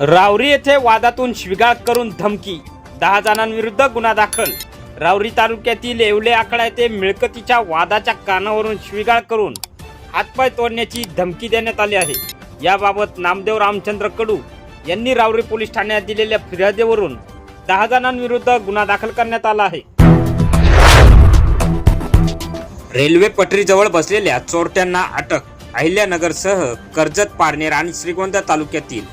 रावरी येथे वादातून शिगाळ करून धमकी दहा जणांविरुद्ध गुन्हा दाखल. रावरी तालुक्यातील येवले आकडा येथे मिळकतीच्या वादाच्या कानावरून शिगाळ करून हातपाय तोडण्याची धमकी देण्यात आली आहे. याबाबत नामदेव रामचंद्र कडू यांनी रावरी पोलीस ठाण्यात दिलेल्या फिर्यादीवरून दहा जणांविरुद्ध गुन्हा दाखल करण्यात आला आहे. रेल्वे पटरीजवळ बसलेल्या चोरट्यांना अटक अहिल्यानगरसह कर्जत पारनेर आणि श्रीगोंदा तालुक्यातील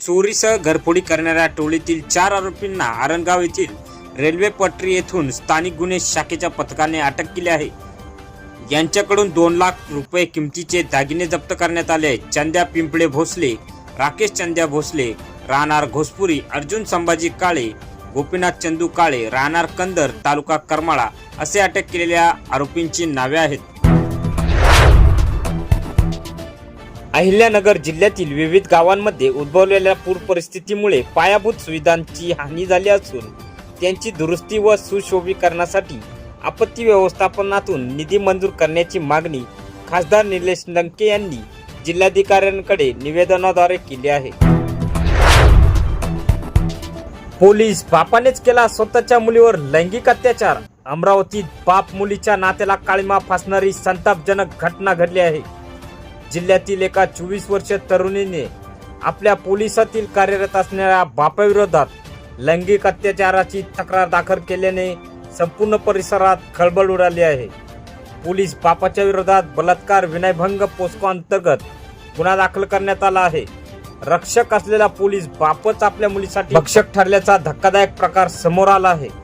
चोरीसह घरफोडी करणाऱ्या टोळीतील चार आरोपींना आरणगाव येथील रेल्वे पटरी येथून स्थानिक गुन्हे शाखेच्या पथकाने अटक केली आहे. यांच्याकडून दोन लाख रुपये किमतीचे दागिने जप्त करण्यात आले चंद्या पिंपळे भोसले राकेश चंद्या भोसले राहणार घोसपुरी अर्जुन संभाजी काळे गोपीनाथ चंदू काळे राहणार कंदर तालुका करमाळा असे अटक केलेल्या आरोपींची नावे आहेत. अहिल्यानगर जिल्ह्यातील विविध गावांमध्ये उद्भवलेल्या पूर परिस्थितीमुळे पायाभूत सुविधांची हानी झाली असून त्यांची दुरुस्ती व सुशोभीकरणासाठी आपत्ती व्यवस्थापनातून निधी मंजूर करण्याची मागणी खासदार निलेश लंके यांनी जिल्हाधिकाऱ्यांकडे निवेदनाद्वारे केली आहे. पोलीस बापानेच केला स्वतःच्या मुलीवर लैंगिक अत्याचार. अमरावतीत बाप मुलीच्या नात्याला काळीमा फासणारी संतापजनक घटना घडली आहे. जिल्ह्यातील एका चोवीस वर्षीय तरुणीने आपल्या पोलिसातील कार्यरत असणाऱ्या बापाविरोधात लैंगिक अत्याचाराची तक्रार दाखल केल्याने संपूर्ण परिसरात खळबळ उडाली आहे. पोलीस बापाच्या विरोधात बलात्कार विनयभंग पोस्को अंतर्गत गुन्हा दाखल करण्यात आला आहे. रक्षक असलेला पोलीस बापच आपल्या मुलीसाठी भक्षक ठरल्याचा धक्कादायक प्रकार समोर आला आहे.